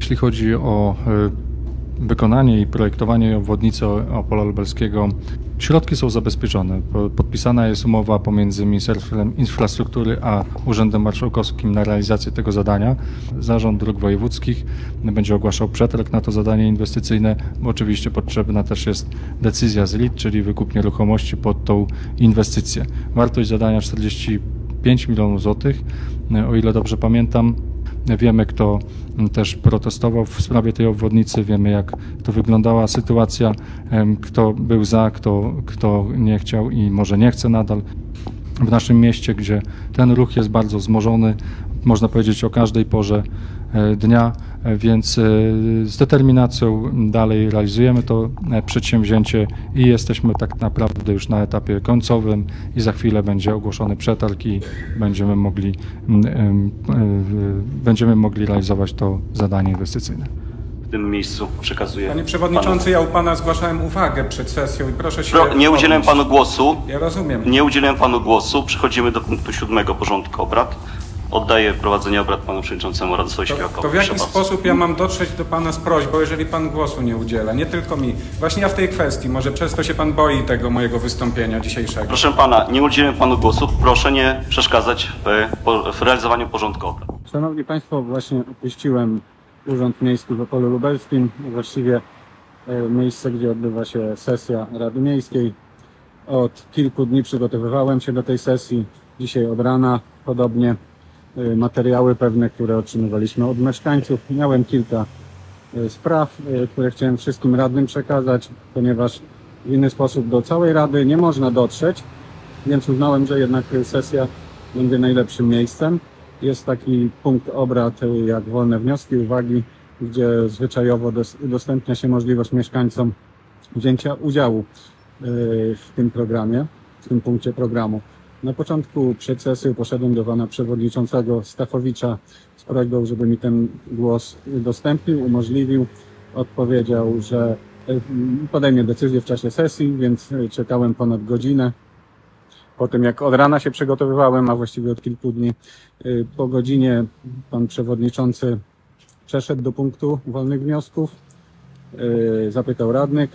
Jeśli chodzi o e, wykonanie i projektowanie obwodnicy Opola Lubelskiego, środki są zabezpieczone. Po- Podpisana jest umowa pomiędzy Ministerstwem Infrastruktury a Urzędem Marszałkowskim na realizację tego zadania. Zarząd Dróg Wojewódzkich będzie ogłaszał przetarg na to zadanie inwestycyjne. Oczywiście potrzebna też jest decyzja z LIT, czyli wykup nieruchomości pod tą inwestycję. Wartość zadania 45 milionów złotych. O ile dobrze pamiętam, Wiemy, kto m, też protestował w sprawie tej obwodnicy, wiemy, jak to wyglądała sytuacja, kto był za, kto, kto nie chciał i może nie chce nadal. W naszym mieście, gdzie ten ruch jest bardzo wzmożony, można powiedzieć o każdej porze e, dnia, więc e, z determinacją dalej realizujemy to e, przedsięwzięcie i jesteśmy tak naprawdę już na etapie końcowym i za chwilę będzie ogłoszony przetarg i będziemy mogli, m, em, e, będziemy mogli realizować to zadanie inwestycyjne. W tym miejscu przekazuję. Panie Przewodniczący, ja u Pana zgłaszałem uwagę przed sesją i proszę się... Pro, nie udzielę panu głosu. Ja rozumiem. Nie udzielę panu głosu. Przechodzimy do punktu siódmego porządku obrad. Oddaję prowadzenie obrad panu przewodniczącemu Radosławowi To, Śpiewakowi. to w jaki Proszę bardzo. sposób ja mam dotrzeć do Pana z prośbą, jeżeli Pan głosu nie udziela? Nie tylko mi. Właśnie ja w tej kwestii. Może przez to się Pan boi tego mojego wystąpienia dzisiejszego. Proszę pana, nie udzielę panu głosu. Proszę nie przeszkadzać w, po- w realizowaniu porządku obrad. Szanowni Państwo, właśnie opuściłem Urząd Miejski w Opolu Lubelskim, właściwie e, miejsce, gdzie odbywa się sesja Rady Miejskiej. Od kilku dni przygotowywałem się do tej sesji, dzisiaj od rana podobnie. E, Materiały pewne, które otrzymywaliśmy od mieszkańców. Miałem kilka e, spraw, e, które chciałem wszystkim radnym przekazać, ponieważ w inny sposób do całej Rady nie można dotrzeć, więc uznałem, że jednak sesja będzie najlepszym miejscem. Jest taki punkt obrad y, jak wolne wnioski, uwagi, gdzie zwyczajowo dos- udostępnia się możliwość mieszkańcom wzięcia udziału y, w tym programie, w tym punkcie programu. Na początku przed sesją poszedłem do pana przewodniczącego Stachowicza z prośbą, żeby mi ten głos udostępnił, umożliwił. Odpowiedział, że y, podejmie decyzję w czasie sesji, więc czekałem ponad godzinę. Po tym jak od rana się przygotowywałem, a właściwie od kilku dni, y, po godzinie pan przewodniczący przeszedł do punktu wolnych wniosków, y, zapytał radnych,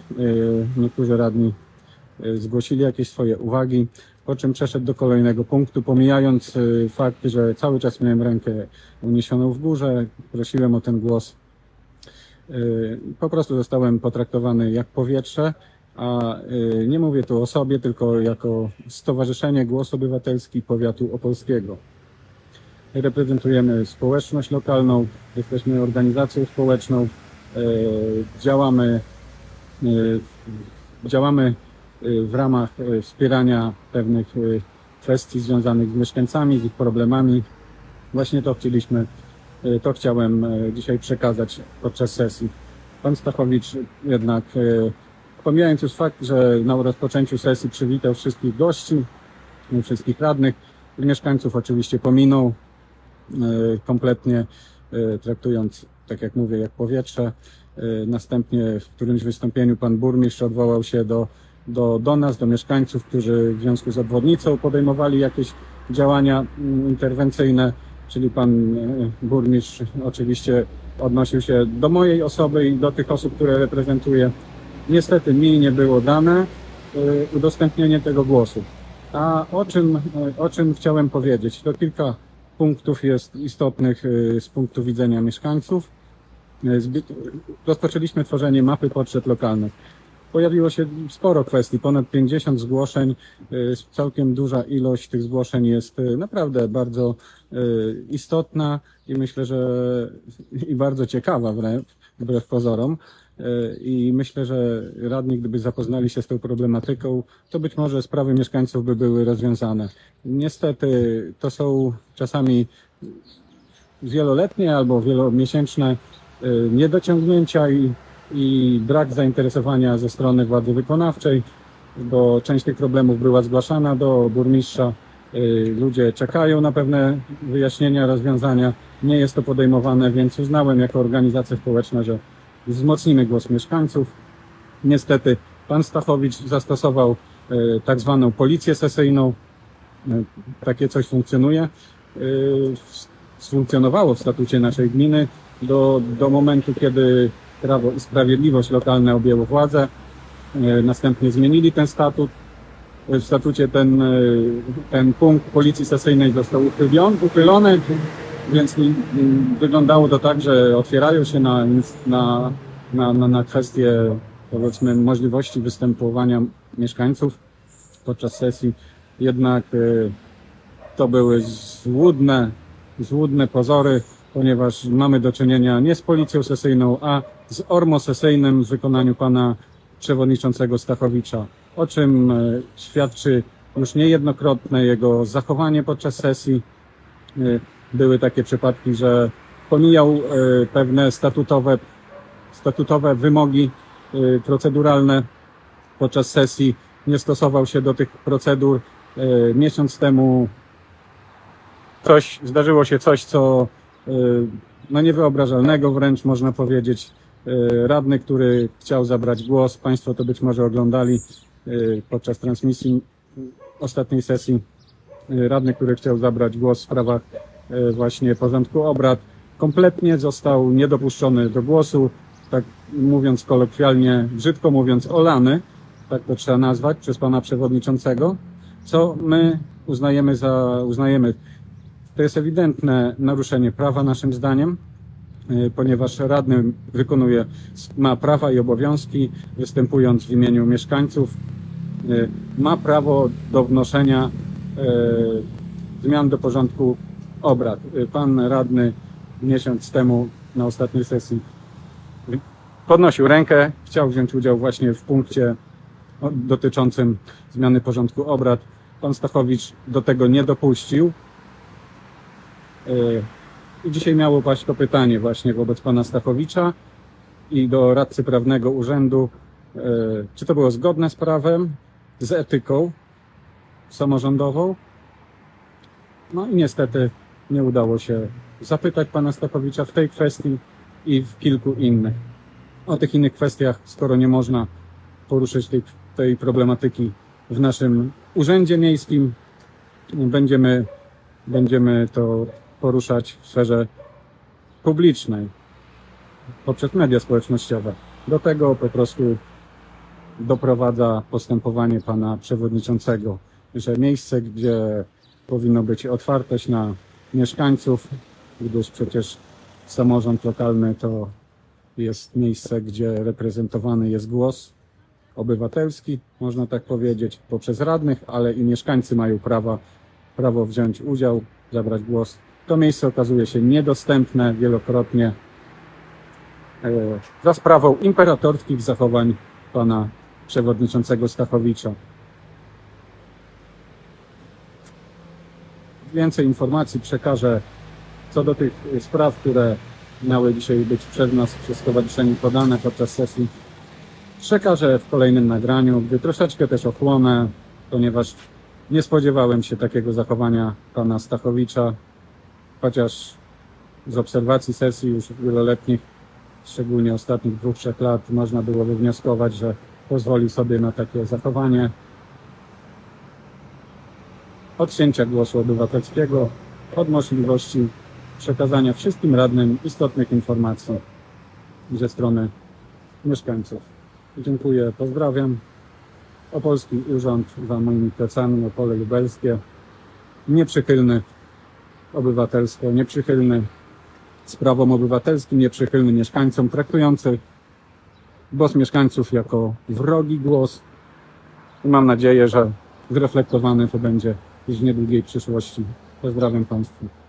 niektórzy radni zgłosili jakieś swoje uwagi, po czym przeszedł do kolejnego punktu, pomijając y, fakt, że cały czas miałem rękę uniesioną w górze, prosiłem o ten głos. Y, Po prostu zostałem potraktowany jak powietrze, a y, nie mówię tu o sobie, tylko jako Stowarzyszenie Głos Obywatelski Powiatu Opolskiego. Reprezentujemy społeczność lokalną, jesteśmy organizacją społeczną, działamy, działamy w ramach y, wspierania pewnych y, kwestii związanych z mieszkańcami, z ich problemami. Właśnie to chcieliśmy, y, to chciałem y, dzisiaj przekazać podczas sesji. Pan Stachowicz jednak y, Pomijając już fakt, że na rozpoczęciu sesji przywitał wszystkich gości, y, wszystkich radnych, mieszkańców oczywiście pominął, y, kompletnie y, traktując, tak jak mówię, jak powietrze. Y, Następnie w którymś wystąpieniu pan burmistrz odwołał się do, do, do nas, do mieszkańców, którzy w związku z obwodnicą podejmowali jakieś działania mm, interwencyjne, czyli pan y, burmistrz oczywiście odnosił się do mojej osoby i do tych osób, które reprezentuję. Niestety mi nie było dane y, udostępnienie tego głosu. A o czym, y, o czym chciałem powiedzieć? To kilka punktów jest istotnych z punktu widzenia mieszkańców. Rozpoczęliśmy tworzenie mapy potrzeb lokalnych. Pojawiło się sporo kwestii, ponad 50 zgłoszeń. y, Całkiem duża ilość tych zgłoszeń jest y, naprawdę bardzo y, istotna i myślę, że i bardzo ciekawa wręcz, wbrew pozorom. I myślę, że radni, gdyby zapoznali się z tą problematyką, to być może sprawy mieszkańców by były rozwiązane. Niestety to są czasami wieloletnie albo wielomiesięczne niedociągnięcia i, i brak zainteresowania ze strony władzy wykonawczej, bo część tych problemów była zgłaszana do burmistrza. Y, Ludzie czekają na pewne wyjaśnienia, rozwiązania. Nie jest to podejmowane, więc uznałem jako organizacja społeczna, że wzmocnimy głos mieszkańców. Niestety pan Stachowicz zastosował e, tak zwaną policję sesyjną. E, Takie coś funkcjonuje. Sfunkcjonowało w statucie naszej gminy. do, do momentu, kiedy Prawo i Sprawiedliwość lokalne objęło władzę. E, Następnie zmienili ten statut. E, W statucie ten, e, ten punkt policji sesyjnej został uchylony, więc mm, wyglądało to tak, że otwierają się na, na, na, na, na kwestie powiedzmy możliwości występowania mieszkańców podczas sesji. Jednak to były złudne, złudne pozory, ponieważ mamy do czynienia nie z policją sesyjną, a z ormo sesyjnym w wykonaniu pana przewodniczącego Stachowicza, o czym e, świadczy już niejednokrotne jego zachowanie podczas sesji. E, Były takie przypadki, że pomijał e, pewne statutowe, statutowe wymogi proceduralne podczas sesji, nie stosował się do tych procedur. Miesiąc temu coś, zdarzyło się coś, co no niewyobrażalnego wręcz można powiedzieć. E, Radny, który chciał zabrać głos, Państwo to być może oglądali e, podczas transmisji ostatniej sesji. E, Radny, który chciał zabrać głos w sprawach właśnie porządku obrad, kompletnie został niedopuszczony do głosu, tak mówiąc kolokwialnie, brzydko mówiąc, olany, tak to trzeba nazwać, przez pana przewodniczącego, co my uznajemy za, uznajemy? To jest ewidentne naruszenie prawa naszym zdaniem, ponieważ radny wykonuje, ma prawa i obowiązki, występując w imieniu mieszkańców, y, ma prawo do wnoszenia y, zmian do porządku obrad. Pan radny miesiąc temu na ostatniej sesji podnosił rękę, chciał wziąć udział właśnie w punkcie dotyczącym zmiany porządku obrad. Pan Stachowicz do tego nie dopuścił. I dzisiaj miało paść to pytanie właśnie wobec pana Stachowicza i do radcy prawnego urzędu, yy, czy to było zgodne z prawem, z etyką samorządową. No i niestety nie udało się zapytać pana Stachowicza w tej kwestii i w kilku innych. O tych innych kwestiach, skoro nie można poruszyć tej, tej problematyki w naszym urzędzie miejskim, będziemy, będziemy to poruszać w sferze publicznej poprzez media społecznościowe. Do tego po prostu doprowadza postępowanie pana przewodniczącego, że miejsce, gdzie powinno być otwartość na mieszkańców, gdyż przecież samorząd lokalny to jest miejsce, gdzie reprezentowany jest głos obywatelski, można tak powiedzieć, poprzez radnych, ale i mieszkańcy mają prawa, prawo wziąć udział, zabrać głos. To miejsce okazuje się niedostępne wielokrotnie e, za sprawą imperatorskich zachowań pana przewodniczącego Stachowicza. Więcej informacji przekażę co do tych spraw, które miały dzisiaj być przez nas, przez stowarzyszenie podane podczas sesji. Przekażę w kolejnym nagraniu, gdy troszeczkę też ochłonę, ponieważ nie spodziewałem się takiego zachowania pana Stachowicza, chociaż z obserwacji sesji już wieloletnich, szczególnie ostatnich dwóch, trzech lat, można było wywnioskować, że pozwoli sobie na takie zachowanie. Odcięcia głosu obywatelskiego od możliwości przekazania wszystkim radnym istotnych informacji ze strony mieszkańców. Dziękuję, pozdrawiam. Opolski Urząd za moimi plecami, Opole Lubelskie. Nieprzychylny obywatelsko, nieprzychylny sprawom obywatelskim, nieprzychylny mieszkańcom, traktujący głos mieszkańców jako wrogi głos. I mam nadzieję, że zreflektowany to będzie w niedługiej przyszłości. Pozdrawiam Państwa.